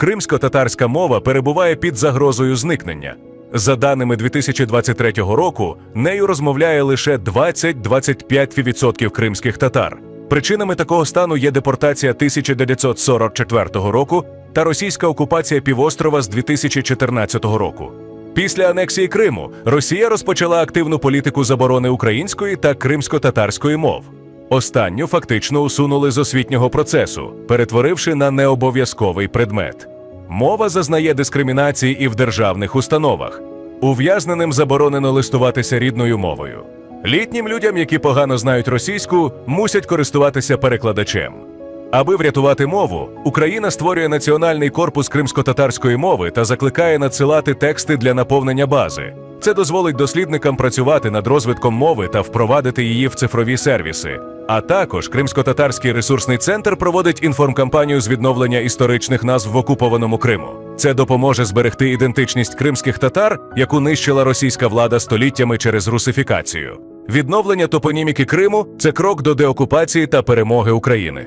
кримсько-татарська мова перебуває під загрозою зникнення. За даними 2023 року, нею розмовляє лише 20-25% кримських татар. Причинами такого стану є депортація 1944 року та російська окупація півострова з 2014 року. Після анексії Криму Росія розпочала активну політику заборони української та кримсько-татарської мов. Останню фактично усунули з освітнього процесу, перетворивши на необов'язковий предмет. Мова зазнає дискримінації і в державних установах. Ув'язненим заборонено листуватися рідною мовою. Літнім людям, які погано знають російську, мусять користуватися перекладачем. Аби врятувати мову, Україна створює національний корпус кримсько-татарської мови та закликає надсилати тексти для наповнення бази. Це дозволить дослідникам працювати над розвитком мови та впровадити її в цифрові сервіси. А також Кримсько-татарський ресурсний центр проводить інформкампанію з відновлення історичних назв в окупованому Криму. Це допоможе зберегти ідентичність кримських татар, яку нищила російська влада століттями через русифікацію. Відновлення топоніміки Криму це крок до деокупації та перемоги України.